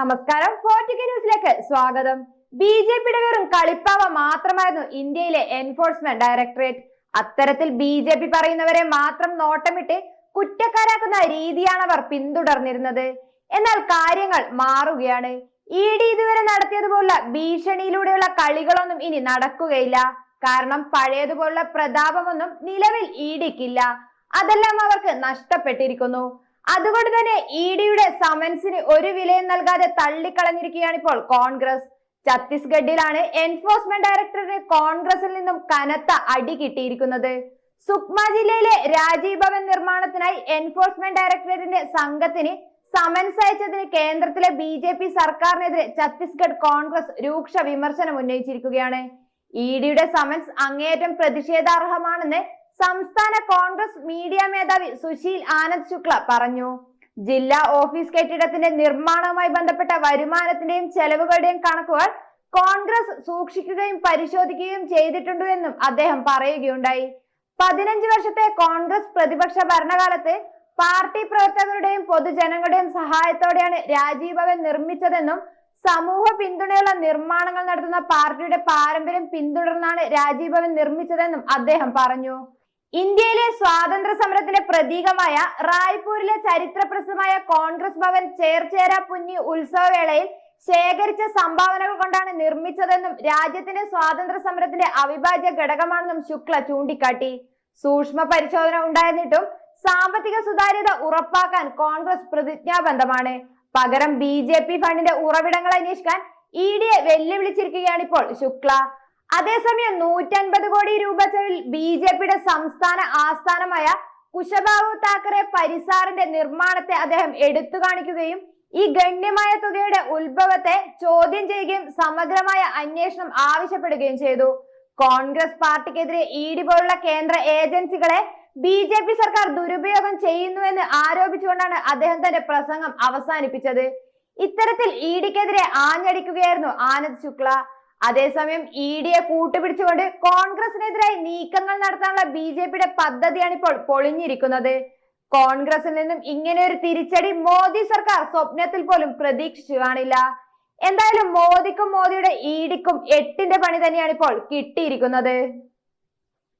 നമസ്കാരം. ഫോർട്ടിക്ക ന്യൂസിലേക്ക് സ്വാഗതം. ബി ജെ പിയുടെ വെറും കളിപ്പാവ മാത്രമായിരുന്നു ഇന്ത്യയിലെ എൻഫോഴ്സ്മെന്റ് ഡയറക്ടറേറ്റ് അത്തരത്തിൽ ബി ജെ പി പറയുന്നവരെ മാത്രം നോട്ടമിട്ട് കുറ്റക്കാരാക്കുന്ന രീതിയാണ് അവർ പിന്തുടർന്നിരുന്നത്. എന്നാൽ കാര്യങ്ങൾ മാറുകയാണ്. ഇ ഡി ഇതുവരെ നടത്തിയതുപോലുള്ള ഭീഷണിയിലൂടെയുള്ള കളികളൊന്നും ഇനി നടക്കുകയില്ല. കാരണം പഴയതുപോലുള്ള പ്രതാപമൊന്നും നിലവിൽ ഇ ഡിക്കില്ല. അതെല്ലാം അവർക്ക് നഷ്ടപ്പെട്ടിരിക്കുന്നു. അതുകൊണ്ട് തന്നെ ഇ ഡിയുടെ സമൻസിന് ഒരു വിലയും നൽകാതെ തള്ളിക്കളഞ്ഞിരിക്കുകയാണ് ഇപ്പോൾ കോൺഗ്രസ്. ഛത്തീസ്ഗഡിലാണ് എൻഫോഴ്സ്മെന്റ് ഡയറക്ടറിന് കോൺഗ്രസിൽ നിന്നും കനത്ത അടി കിട്ടിയിരിക്കുന്നത്. സുക്മ ജില്ലയിലെ രാജീവ് ഭവൻ നിർമ്മാണത്തിനായി എൻഫോഴ്സ്മെന്റ് ഡയറക്ടറേറ്റിന്റെ സംഘത്തിന് സമൻസ് അയച്ചതിന് കേന്ദ്രത്തിലെ ബി ജെ പി സർക്കാരിനെതിരെ ഛത്തീസ്ഗഡ് കോൺഗ്രസ് രൂക്ഷ വിമർശനം ഉന്നയിച്ചിരിക്കുകയാണ്. ഇ ഡിയുടെ സമൻസ് അങ്ങേയറ്റം പ്രതിഷേധാർഹമാണെന്ന് സംസ്ഥാന കോൺഗ്രസ് മീഡിയ മേധാവി സുശീൽ ആനന്ദ് ശുക്ല പറഞ്ഞു. ജില്ലാ ഓഫീസ് കെട്ടിടത്തിന്റെ നിർമ്മാണവുമായി ബന്ധപ്പെട്ട വരുമാനത്തിന്റെയും ചെലവുകളുടെയും കണക്കുകൾ കോൺഗ്രസ് സൂക്ഷിക്കുകയും പരിശോധിക്കുകയും ചെയ്തിട്ടുണ്ട് എന്നും അദ്ദേഹം പറയുകയുണ്ടായി. പതിനഞ്ച് വർഷത്തെ കോൺഗ്രസ് പ്രതിപക്ഷ ഭരണകാലത്ത് പാർട്ടി പ്രവർത്തകരുടെയും പൊതുജനങ്ങളുടെയും സഹായത്തോടെയാണ് രാജീവ് ഭവൻ നിർമ്മിച്ചതെന്നും സമൂഹ പിന്തുണയുള്ള നിർമ്മാണങ്ങൾ നടത്തുന്ന പാർട്ടിയുടെ പാരമ്പര്യം പിന്തുടർന്നാണ് രാജീവ് ഭവൻ നിർമ്മിച്ചതെന്നും അദ്ദേഹം പറഞ്ഞു. ഇന്ത്യയിലെ സ്വാതന്ത്ര്യ സമരത്തിന്റെ പ്രതീകമായ റായ്പൂരിലെ ചരിത്ര പ്രസിദ്ധമായ കോൺഗ്രസ് ഭവൻ ചേർച്ചേര പുന്നി ഉത്സവവേളയിൽ ശേഖരിച്ച സംഭാവനകൾ കൊണ്ടാണ് നിർമ്മിച്ചതെന്നും രാജ്യത്തിന്റെ സ്വാതന്ത്ര്യ സമരത്തിന്റെ അവിഭാജ്യ ഘടകമാണെന്നും ശുക്ല ചൂണ്ടിക്കാട്ടി. സൂക്ഷ്മ പരിശോധന ഉണ്ടായിരുന്നിട്ടും സാമ്പത്തിക സുതാര്യത ഉറപ്പാക്കാൻ കോൺഗ്രസ് പ്രതിജ്ഞാബദ്ധമാണ്. പകരം ബി ജെ പി ഫണ്ടിന്റെ ഉറവിടങ്ങൾ അന്വേഷിക്കാൻ ഇ ഡിയെ വെല്ലുവിളിച്ചിരിക്കുകയാണ് ഇപ്പോൾ ശുക്ല. അതേസമയം നൂറ്റൻപത് കോടി രൂപ ചെലവിൽ ബി ജെ പിയുടെ സംസ്ഥാന ആസ്ഥാനമായ കുശബാബു താക്കറെ പരിസാറിന്റെ നിർമ്മാണത്തെ അദ്ദേഹം എടുത്തു കാണിക്കുകയും ഈ ഗണ്യമായ തുകയുടെ ഉത്ഭവത്തെ ചോദ്യം ചെയ്യുകയും സമഗ്രമായ അന്വേഷണം ആവശ്യപ്പെടുകയും ചെയ്തു. കോൺഗ്രസ് പാർട്ടിക്കെതിരെ ഇ ഡി പോലുള്ള കേന്ദ്ര ഏജൻസികളെ ബി ജെ പി സർക്കാർ ദുരുപയോഗം ചെയ്യുന്നുവെന്ന് ആരോപിച്ചുകൊണ്ടാണ് അദ്ദേഹം തന്റെ പ്രസംഗം അവസാനിപ്പിച്ചത്. ഇത്തരത്തിൽ ഇ ഡിക്കെതിരെ ആഞ്ഞടിക്കുകയായിരുന്നു ആനന്ദ് ശുക്ല. അതേസമയം ഇ ഡിയെ കൂട്ടുപിടിച്ചുകൊണ്ട് കോൺഗ്രസിനെതിരായി നീക്കങ്ങൾ നടത്താനുള്ള ബി ജെ പിയുടെ പദ്ധതിയാണ് ഇപ്പോൾ പൊളിഞ്ഞിരിക്കുന്നത്. കോൺഗ്രസിൽ നിന്നും ഇങ്ങനെ ഒരു തിരിച്ചടി മോദി സർക്കാർ സ്വപ്നത്തിൽ പോലും പ്രതീക്ഷിച്ചു കാണില്ല എന്തായാലും മോദിക്കും മോദിയുടെ ഇ ഡിക്കും എട്ടിന്റെ പണി തന്നെയാണ് ഇപ്പോൾ കിട്ടിയിരിക്കുന്നത്.